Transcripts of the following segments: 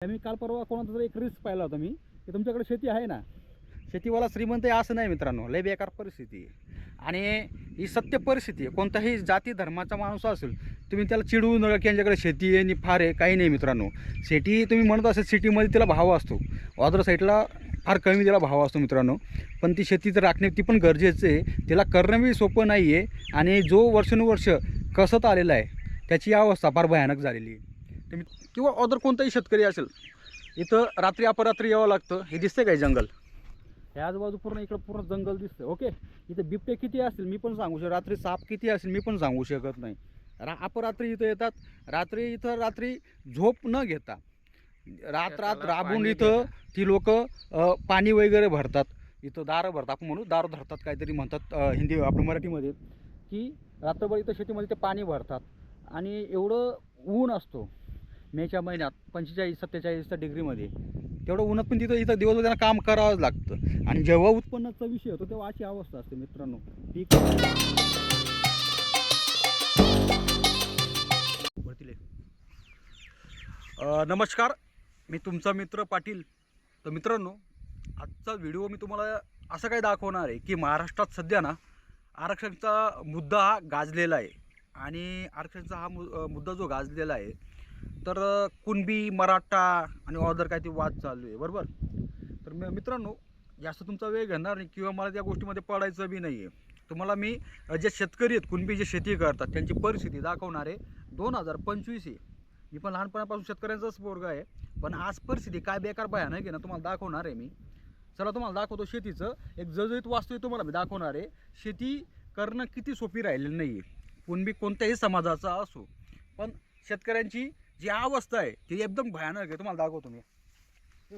मी काल परवा कोणाचा तरी एक रिस्क पाहिला होता मी की तुमच्याकडे शेती आहे ना. शेतीवाला श्रीमंत आहे असं नाही मित्रांनो लय बेकार परिस्थिती आहे. आणि ही सत्य परिस्थिती आहे. कोणताही जाती धर्माचा माणूस असेल तुम्ही त्याला चिडवू नका की यांच्याकडे शेती आहे आणि फार आहे काही नाही मित्रांनो. शेती तुम्ही म्हणत असेल सिटीमध्ये तिला भाव असतो. ऑदर साईडला फार कमी तिला भाव असतो मित्रांनो. पण ती शेती तर राखणे ती पण गरजेचं आहे. तिला करणं बी सोपं नाही आहे आणि जो वर्षानुवर्ष कसत आलेला आहे त्याची अवस्था फार भयानक झालेली आहे. तुम्ही किंवा अदर कोणताही शेतकरी असेल इथं रात्री अपरात्री यावं लागतं. हे दिसतंय काय जंगल? हे आजूबाजू पूर्ण इकडं पूर्ण जंगल दिसतं ओके? इथं बिबटे किती असतील मी पण सांगू शकतो रात्री साप किती असेल मी पण सांगू शकत नाही. रा अपरात्री इथं येतात रात्री इथं रात्री झोप न घेता. रात रात राबून इथं. ती लोक पाणी वगैरे भरतात. इथं दारं भरतात. आपण म्हणू दार धरतात काहीतरी म्हणतात हिंदी आपण मराठीमध्ये. की रात्रभर इथं शेतीमध्ये ते पाणी भरतात. आणि एवढं ऊन असतो. मेच्या महिन्यात पंचेचाळीस सत्तेचाळीस डिग्रीमध्ये. तेवढं उन्हात पण तिथं इथं दिवसभर त्यांना काम करावंच लागतं. आणि जेव्हा उत्पन्नाचा विषय होतो तेव्हा अशी अवस्था असते मित्रांनो. पीक नमस्कार. मी तुमचा मित्र पाटील. तर मित्रांनो आजचा व्हिडिओ मी तुम्हाला असं काय दाखवणार आहे की महाराष्ट्रात सध्या ना आरक्षणाचा मुद्दा हा गाजलेला आहे. आणि आरक्षणाचा हा मु मुद्दा जो गाजलेला आहे तर कुणबी मराठा आणि ऑदर काय ते वाद चालू आहे बरोबर? तर मी मित्रांनो जास्त तुमचा वेळ घेणार नाही किंवा मला त्या गोष्टीमध्ये पडायचं बी नाही आहे तुम्हाला मी जे शेतकरी आहेत कुणबी जे शेती करतात त्यांची परिस्थिती दाखवणार आहे दोन हजार पंचवीस आहे. मी पण लहानपणापासून शेतकऱ्यांचाच पोरगा आहे पण आज परिस्थिती काय बेकार भयानक आहे ना तुम्हाला दाखवणार आहे मी. चला तुम्हाला दाखवतो शेतीचं. एक जळजळीत वास्तू आहे तुम्हाला मी दाखवणार आहे. शेती करणं किती सोपी राहिलेलं नाही आहे कुणबी कोणत्याही समाजाचा असो. पण शेतकऱ्यांची जी अवस्था आहे ती एकदम भयानक आहे. तुम्हाला दाखवतो मी.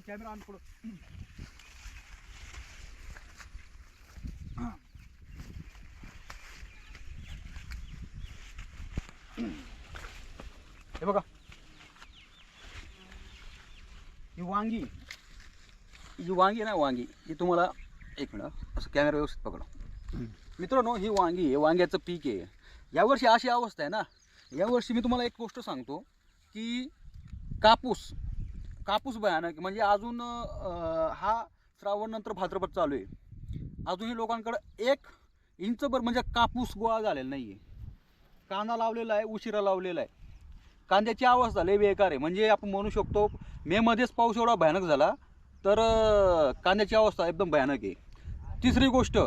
कॅमेरा आण पुढं. हे बघा. ही वांगी ही जी वांगी ना वांगी ही तुम्हाला एक मिनिट असं कॅमेरा व्यवस्थित पकडा. मित्रांनो ही वांगी आहे. वांग्याचं पीक आहे. यावर्षी अशी अवस्था आहे ना. यावर्षी मी तुम्हाला एक गोष्ट सांगतो. की कापूस कापूस भयानक. म्हणजे अजून हा श्रावण नंतर भाद्रपद चालू आहे. अजूनही लोकांकडं एक इंचभर म्हणजे कापूस गोळा झालेला नाही आहे कांदा लावलेला आहे उशिरा लावलेला आहे. कांद्याची अवस्था लय बेकार आहे. म्हणजे आपण म्हणू शकतो मेमध्येच पाऊस एवढा भयानक झाला तर कांद्याची अवस्था एकदम भयानक आहे. तिसरी गोष्ट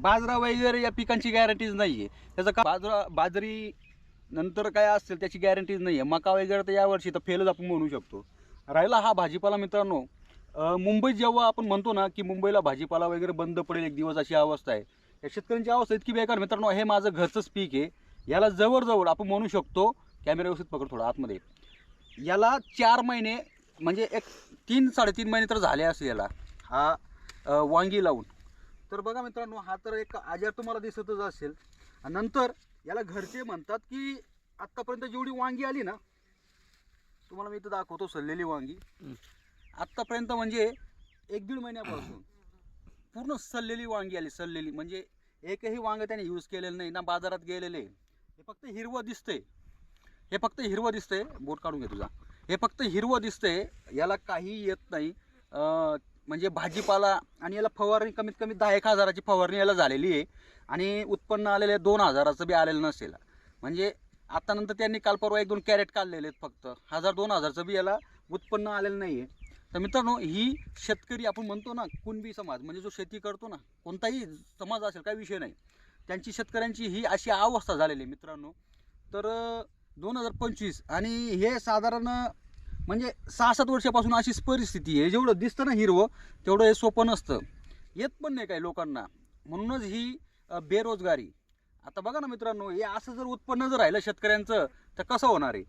बाजरा वगैरे या पिकांची गॅरंटीज नाही आहे त्याचं का बाजरा बाजरी नंतर काय असेल त्याची गॅरंटीज नाही आहे मका वगैरे तर यावर्षी तर फेलच आपण म्हणू शकतो. राहिला हा भाजीपाला मित्रांनो. मुंबईत जेव्हा आपण म्हणतो ना की मुंबईला भाजीपाला वगैरे बंद पडेल एक दिवस अशी अवस्था आहे. या शेतकऱ्यांची अवस्था इतकी बेकार मित्रांनो हे माझं घरचंच पीक आहे. याला जवळजवळ आपण म्हणू शकतो कॅमेरा व्यवस्थित पकड थोडा आतमध्ये. याला चार महिने म्हणजे एक तीन साडेतीन महिने तर झाले असेल याला. हा वांगी लावून. तर बघा मित्रांनो हा तर एक आजार तुम्हाला दिसतच असेल. नंतर याला घरचे म्हणतात की आत्तापर्यंत जेवढी वांगी आली ना तुम्हाला मी इथं दाखवतो सल्लेली वांगी. आत्तापर्यंत म्हणजे एक दीड महिन्यापासून पूर्ण सल्लेली वांगी आली सल्लेली म्हणजे एकही वांग त्याने यूज केलेलं नाही ना बाजारात गेलेले. हे फक्त हिरवं दिसतंय. हे फक्त हिरवं दिसतंय. बोट काढून घे तुझा. हे फक्त हिरवं दिसतंय. याला काही येत नाही. म्हणजे भाजीपाला आणि याला फवारणी कमीत कमी दहा एक हजाराची फवारणी याला झालेली आहे. आणि उत्पन्न आलेलं आहे दोन हजाराचं बी आलेलं नसेल. म्हणजे आता नंतर त्यांनी काल परवा एक दोन कॅरेट काढलेले आहेत फक्त. हजार दोन हजारचं बी याला उत्पन्न आलेलं नाही आहे तर मित्रांनो ही शेतकरी आपण म्हणतो ना कुणबी समाज म्हणजे जो शेती करतो ना कोणताही समाज असेल काही विषय नाही. त्यांची शेतकऱ्यांची ही अशी अवस्था झालेली आहे मित्रांनो. तर दोन हजार पंचवीस आणि हे साधारण म्हणजे सहा सात वर्षापासून अशीच परिस्थिती आहे. जेवढं दिसतं ना हिरवं तेवढं हे सोपं नसतं. येत पण नाही काही लोकांना. म्हणूनच ही बेरोजगारी. आता बघा ना मित्रांनो हे असं जर उत्पन्न जर राहिलं शेतकऱ्यांचं तर कसं होणार आहे?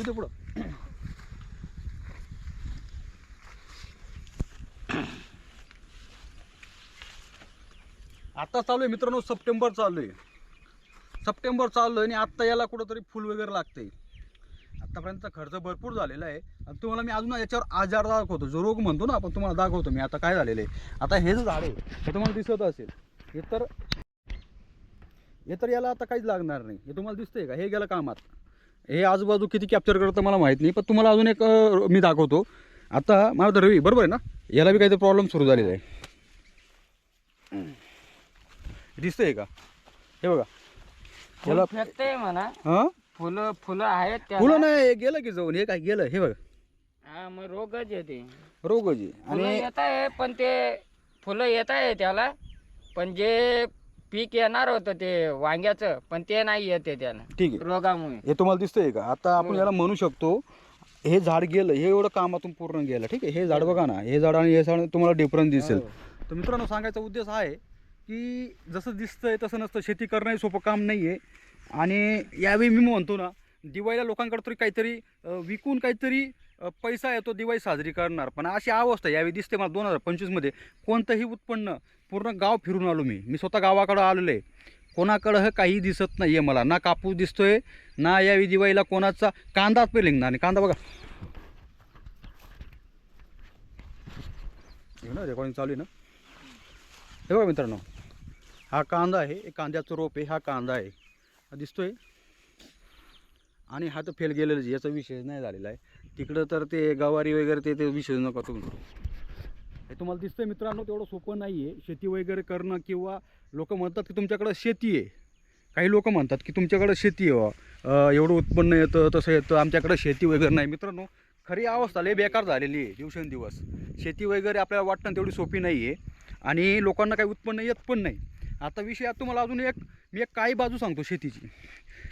इथे पुढं. आता चालू आहे मित्रांनो सप्टेंबर चालू आहे. सप्टेंबर चालू आहे आणि आत्ता याला कुठंतरी फुल वगैरे लागते आतापर्यंतचा खर्च भरपूर झालेला आहे. आणि तुम्हाला मी अजून याच्यावर आजार दाखवतो. जो रोग म्हणतो ना आपण तुम्हाला दाखवतो मी आता काय झालेलं आहे. आता हे जे झाड आहे हे तुम्हाला दिसत असेल. हे तर हे तर याला आता काहीच लागणार नाही. हे तुम्हाला दिसतंय का? हे गेलं कामात. हे आजूबाजू किती कॅप्चर करतं मला माहीत नाही पण तुम्हाला अजून एक मी दाखवतो. आता मला तर रवी बरोबर आहे ना? याला बी काहीतरी प्रॉब्लेम सुरू झालेला आहे. दिसतंय का? हे बघा. याला म्हणा. हां? फुलं फुलं आहेत त्याला. फुलं नाही हे गेलं की जाऊन हे काय गेलं? हे बघा. हा मग रोगच येते रोगजी फुलं आणि येत आहे पण ते फुलं येत आहे त्याला. पण जे पीक येणार होतं ते वांग्याचं पण ते नाही येते त्यानं ठीक आहे. रोगामुळे. हे तुम्हाला दिसतंय का? आता आपण हो. याला म्हणू शकतो हे झाड गेलं हे एवढं कामातून पूर्ण गेलं. ठीक आहे हे झाड बघा ना हे झाड आणि हे झाड तुम्हाला डिफरन्स दिसेल. हो. तर मित्रांनो सांगायचा उद्देश हा आहे की जसं दिसतंय तसं नसतं. शेती करणं हे सोपं काम नाही आहे आणि यावेळी मी म्हणतो ना दिवाळीला लोकांकडे तरी काहीतरी विकून काहीतरी पैसा येतो दिवाळी साजरी करणार. पण अशी अवस्था यावेळी दिसते मला दोन हजार पंचवीसमध्ये कोणतंही उत्पन्न पूर्ण गाव फिरून आलो मी. मी स्वतः गावाकडं आलेलो आहे. कोणाकडं काही दिसत नाही आहे मला. ना कापूस दिसतोय ना यावेळी दिवाळीला कोणाचा कांदाच पेलिंग ना आणि कांदा बघा. ना रेकॉर्डिंग चालू आहे ना? हे बघा मित्रांनो. हा कांदा आहे. कांद्याचं रोप आहे. हा कांदा आहे. दिसतोय. आणि हा तर फेल गेलेलं याचा विषय नाही झालेला आहे. तिकडं तर ते गवारी वगैरे ते ते विषय नका तुम्ही हे तुम्हाला दिसतंय मित्रांनो तेवढं सोपं नाही आहे शेती वगैरे करणं किंवा लोक म्हणतात की तुमच्याकडं शेती आहे. काही लोक म्हणतात की तुमच्याकडं शेती आहे. एवढं उत्पन्न येतं तसं येतं. आमच्याकडं शेती वगैरे नाही. मित्रांनो खरी अवस्था लय बेकार झालेली आहे दिवसेंदिवस. शेती वगैरे आपल्याला वाटणं तेवढी सोपी नाही आहे आणि लोकांना काही उत्पन्न येत पण नाही. आता विषय आता तुम्हाला अजून एक मी एक काही बाजू सांगतो शेतीची.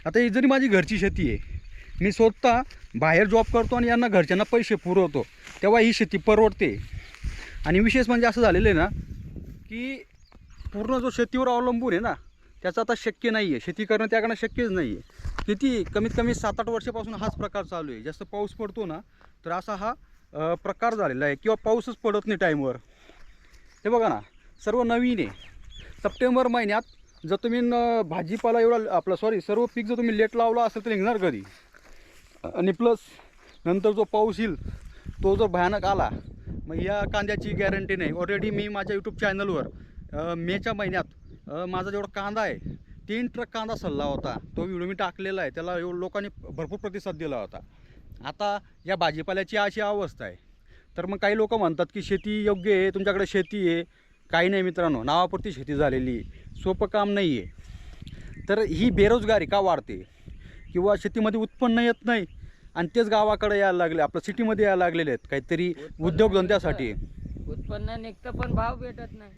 आता ही जरी माझी घरची शेती आहे मी स्वतः बाहेर जॉब करतो आणि यांना घरच्यांना पैसे पुरवतो तेव्हा ही शेती परवडते. आणि विशेष म्हणजे असं झालेलं आहे ना की पूर्ण जो शेतीवर अवलंबून आहे ना त्याचं आता शक्य नाही आहे शेती करणं त्याकडनं शक्यच नाही आहे किती कमीत कमी सात आठ वर्षापासून हाच प्रकार चालू आहे. जास्त पाऊस पडतो ना तर असा हा प्रकार झालेला आहे. किंवा पाऊसच पडत नाही टाईमवर हे बघा ना सर्व नवीन आहे. सप्टेंबर महिन्यात जर तुम्ही भाजीपाला एवढा आपलं सॉरी सर्व पीक जर तुम्ही लेट लावला असेल तर निघणार कधी? आणि प्लस नंतर जो पाऊस येईल तो जर भयानक आला मग या कांद्याची गॅरंटी नाही. ऑलरेडी मी माझ्या यूट्यूब चॅनलवर मेच्या महिन्यात माझा जेवढा कांदा आहे तीन ट्रक कांदा सल्ला होता. तो व्हिडिओ मी टाकलेला आहे. त्याला एवढं लोकांनी भरपूर प्रतिसाद दिला होता. आता या भाजीपाल्याची अशी अवस्था आहे. तर मग काही लोक म्हणतात की शेती योग्य आहे तुमच्याकडे शेती आहे. काही नाही मित्रांनो नावापुरती शेती झालेली आहे. सोपं काम नाही आहे. तर ही बेरोजगारी का वाढते? किंवा शेतीमध्ये उत्पन्न येत नाही आणि तेच गावाकडे यायला लागले आपलं सिटीमध्ये यायला लागलेले आहेत. काहीतरी उद्योगधंद्यासाठी. उत्पन्न निघतं पण भाव भेटत नाही.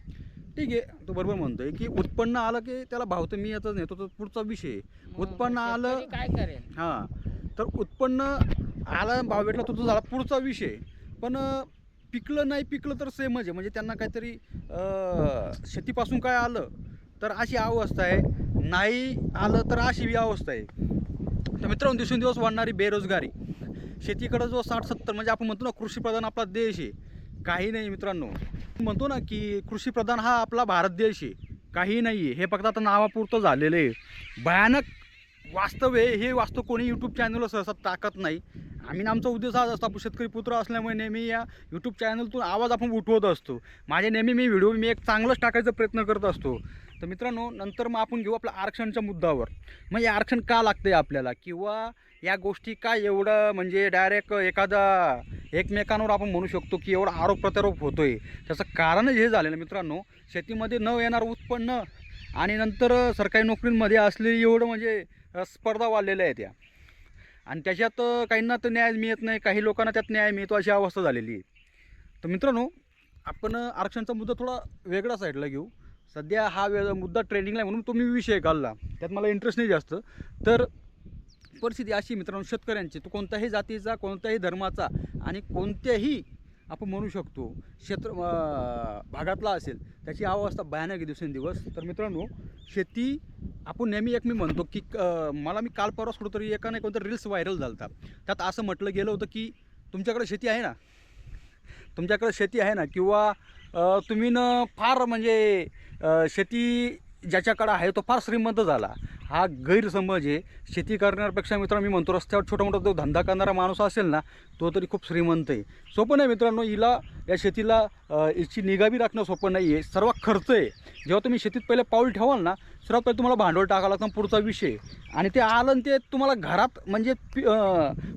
ठीक आहे तो बरोबर म्हणतोय की उत्पन्न आलं की त्याला भाव तर मी येतच नाही तो तर पुढचा विषय उत्पन्न आलं काय करेल? हां. तर उत्पन्न आला भाव भेटला तो तो झाला पुढचा विषय. पण पिकलं नाही पिकलं तर सेमच आहे. म्हणजे त्यांना काहीतरी शेतीपासून काय आलं तर अशी अवस्था आहे. नाही आलं तर अशी ही अवस्था आहे. तर मित्रांनो दिवसेंदिवस वाढणारी बेरोजगारी. शेतीकडं जो साठ सत्तर म्हणजे आपण म्हणतो ना कृषीप्रधान आपला देश आहे. काही नाही मित्रांनो. म्हणतो ना की कृषीप्रधान हा आपला भारत देश आहे. काही नाही आहे. हे फक्त आता नावापुरतं झालेलं आहे. भयानक वास्तव आहे. हे वास्तव कोणी यूट्यूब चॅनलवर सहसा टाकत नाही. आम्ही आमचा उद्देश हाच असतो आपण शेतकरी पुत्र असल्यामुळे नेहमी या यूट्यूब चॅनलतून आवाज आपण उठवत असतो. माझे नेहमी मी व्हिडिओ मी एक चांगलंच टाकायचा प्रयत्न करत असतो. तर मित्रांनो नंतर मग आपण घेऊ आपल्या आरक्षणच्या मुद्द्यावर. मग हे आरक्षण का लागतं आहे आपल्याला? किंवा या गोष्टी का एवढं म्हणजे डायरेक्ट एखादा एकमेकांवर आपण म्हणू शकतो की एवढा आरोप प्रत्यारोप होतो आहे त्याचं कारणच हे झालेलं मित्रांनो शेतीमध्ये न येणार उत्पन्न आणि नंतर सरकारी नोकरींमध्ये असलेली एवढं म्हणजे स्पर्धा वाढलेल्या आहेत त्या आणि त्याच्यात काहींना तर न्याय मिळत नाही काही लोकांना त्यात न्याय मिळतो अशी अवस्था झालेली आहे. तर मित्रांनो आपण आरक्षणचा मुद्दा थोडा वेगळा साईडला घेऊ. सध्या हा वे मुद्दा ट्रेंडिंगला आहे म्हणून तो मी विषय काढला. त्यात मला इंटरेस्ट नाही जास्त. तर परिस्थिती अशी मित्रांनो शेतकऱ्यांची. तो कोणत्याही जातीचा कोणत्याही धर्माचा आणि कोणत्याही आपण म्हणू शकतो क्षेत्र भागातला असेल त्याची अवस्था भयानक आहे दिवसेंदिवस. तर मित्रांनो शेती आपण नेहमी एक मी म्हणतो की मला मी काल परवाच कुठंतरी एका नाही कोणतं रील्स व्हायरल झालता. त्यात असं म्हटलं गेलं होतं की तुमच्याकडे शेती आहे ना? तुमच्याकडे शेती आहे ना? किंवा तुम्ही न फार म्हणजे शेती ज्याच्याकडं आहे तो फार श्रीमंत झाला. हा गैरसमज आहे. शेती करण्यापेक्षा मित्रांनो मी म्हणतो रस्त्यावर छोटा मोठा जो धंदा करणारा माणूस असेल ना तो तरी खूप श्रीमंत आहे. सोपं नाही मित्रांनो हिला या शेतीला याची हिची राखणं सोपं नाही आहे सर्व खर्च आहे. जेव्हा तुम्ही शेतीत पहिले पाऊल ठेवाल ना सर्वात पहिले तुम्हाला भांडवल टाकावं लागतं पुढचा विषय. आणि ते आलं आणि ते तुम्हाला घरात म्हणजे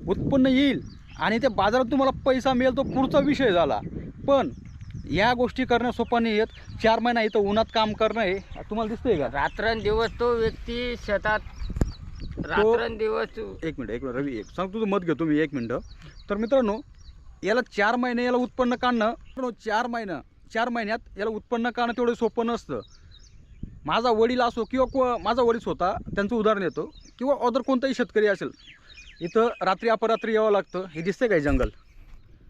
उत्पन्न येईल आणि ते बाजारात तुम्हाला पैसा मिळेल तो पुढचा विषय झाला. पण या गोष्टी करणं सोपं नाही आहेत. चार महिना इथं उन्हात काम करणं हे तुम्हाला दिसतंय का? रात्रंदिवस तो व्यक्ती शेतात रात्रंदिवस एक मिनिट एक मिनिट रवी एक सांग तुझं मत घेतो मी एक मिनटं. तर मित्रांनो याला चार महिने याला उत्पन्न काढणं चार महिनं चार महिन्यात याला उत्पन्न काढणं तेवढं सोपं नसतं. माझा वडील असो किंवा को माझा वडील स्वतः त्यांचं उदाहरण येतो किंवा अदर कोणताही शेतकरी असेल इथं रात्री अपरात्री यावं लागतं. हे दिसतंय काय जंगल?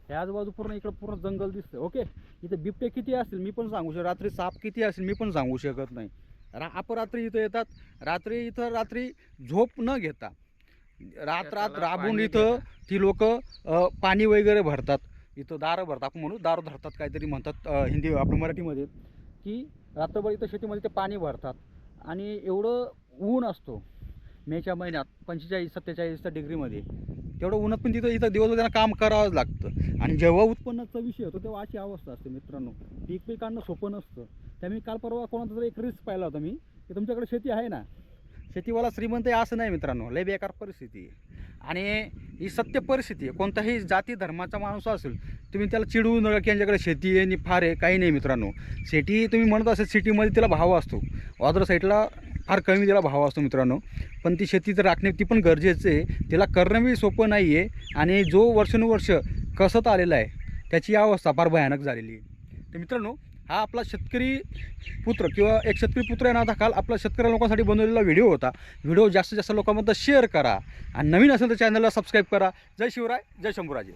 या आजूबाजू पूर्ण इकडं पूर्ण जंगल दिसतं ओके? इथं बिबटे किती असतील मी पण सांगू शकतो रात्री साप किती असेल मी पण सांगू शकत नाही. रा अपरात्री इथं येतात रात्री इथं रात्री झोप न घेता रात रात शेताला राबून इथं. ती लोक पाणी वगैरे भरतात. इथं दारं भरतात आपण म्हणू दार धरतात काहीतरी म्हणतात हिंदी आपल्या मराठीमध्ये की रात्रभर इथं शेतीमध्ये ते पाणी भरतात. आणि एवढं ऊन असतो मेच्या महिन्यात पंचेचाळीस सत्तेचाळीस डिग्रीमध्ये. तेवढं उन्हात पण तिथं इथं दिवसभर त्यांना काम करावंच लागतं. आणि जेव्हा उत्पन्नाचा विषय होतो तेव्हा अशी अवस्था असते मित्रांनो. पीक पीक काढणं सोपं नसतं. त्यामुळे काल परवा कोणाचा तरी एक रिस्क पाहिला होता मी की तुमच्याकडे शेती आहे ना? शेतीवाला श्रीमंत आहे असं नाही मित्रांनो लय बेकार परिस्थिती आहे. आणि ही सत्य परिस्थिती आहे. कोणताही जाती धर्माचा माणूस असेल तुम्ही त्याला चिडवू नका की यांच्याकडे शेती आहे आणि फार आहे काही नाही मित्रांनो. शेती तुम्ही म्हणत असेल सिटीमध्ये तिला भाव असतो. अदर साईडला फार कमी तिला भाव असतो मित्रांनो. पण ती शेती तर राखणे ती पण गरजेचं आहे. तिला करणं बी सोपं नाही आहे आणि जो वर्षानुवर्ष कसत आलेला आहे त्याची अवस्था फार भयानक झालेली आहे. तर मित्रांनो हा आपला शेतकरी पुत्र किंवा एक शेतकरी पुत्र आहे ना आता काल आपला शेतकरी लोकांसाठी बनवलेला व्हिडिओ होता. व्हिडिओ जास्तीत जास्त लोकांमध्ये शेअर करा. आणि नवीन असेल तर चॅनलला सबस्क्राईब करा. जय शिवराय जय शंभूराजे.